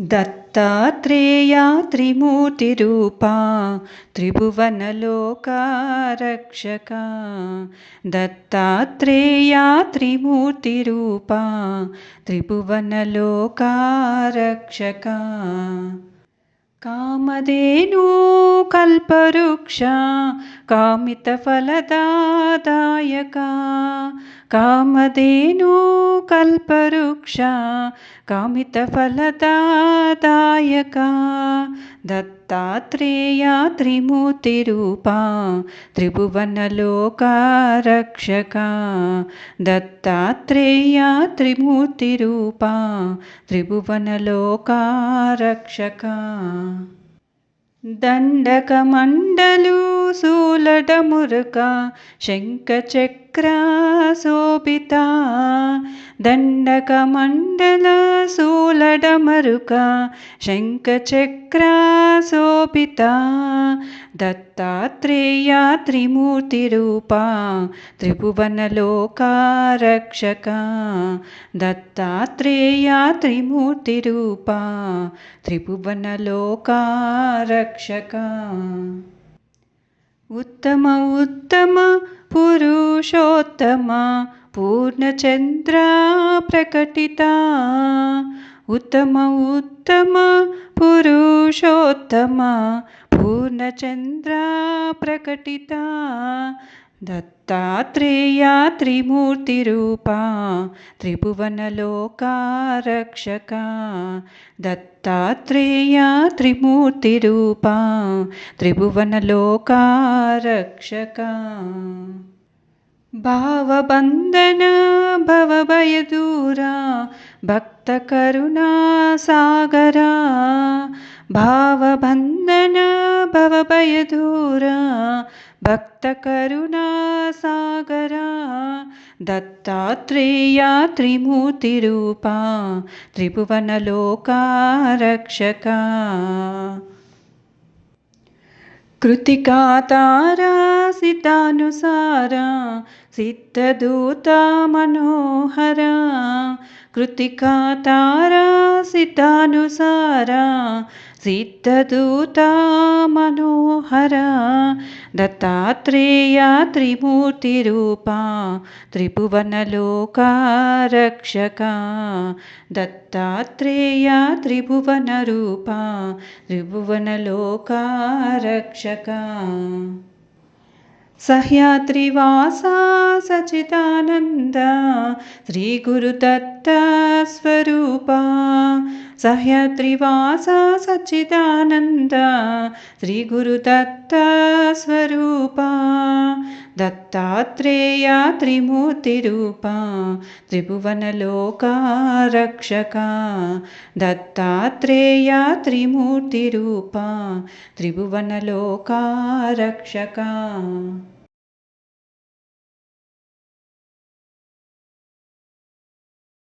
दत्तात्रेया त्रिमूर्तिरूपा त्रिभुवनलोकारक्षका। दत्तात्रेया त्रिमूर्तिरूपा त्रिभुवनलोकारक्षका। कामधेनु कल्पवृक्षा कामितफलदादायका। कामधेनु कल्पवृक्षा कामितफलदादायका। దత్తాత్రేయా త్రిమూర్తిరూపా త్రిభువనలోకారక్షకా. దత్తాత్రేయా త్రిమూర్తిరూపా త్రిభువనలోకారక్షకా. దండకమండలు शूलडमुरुका शङ्खचक्राशोभिता दण्डकमण्डलशूलडमरुका शङ्खचक्राशोभिता दत्तात्रेया त्रिमूर्तिरूपा त्रिभुवनलोका रक्षका दत्तात्रेया त्रिमूर्तिरूपा त्रिभुवनलोका रक्षका। उत्तम उत्तम पुरुषोत्तम पूर्णचन्द्रा प्रकटिता। उत्तम उत्तम पुरुषोत्तम पूर्णचन्द्रा प्रकटिता। దత్తాత్రేయ త్రిమూర్తిరూపా త్రిభువనలోకారక్షక. దత్తాత్రేయ త్రిమూర్తిరూపా త్రిభువనలోకారక్షక. భావబంధన భవభయదూరా భక్త కరుణా సాగరా భావబంధన భవభయదూరా భక్త కరుణా సాగరా దత్తాత్రేయ త్రిమూర్తిరూపా త్రిభువనలోకారక్షకా కృతికాతారా సితానుసారా సిద్ధదూత మనోహరా కృతికాతారా సితానుసారా సిద్ధదూత మనోహరా దత్తాత్రేయ త్రిమూర్తిరూపా త్రిభువనలోకారక్షకా దత్తాత్రేయ త్రిభువనరూపా త్రిభువనలోకారక్షకా సహ్యాద్రివాసా సచిదానంద శ్రీ सह्यत्रिवासा सच्चिदानन्द श्रीगुरुदत्तस्वरूपा दत्तात्रेया त्रिमूर्तिरूपा त्रिभुवनलोका रक्षका दत्तात्रेया त्रिमूर्तिरूपा त्रिभुवनलोका रक्षका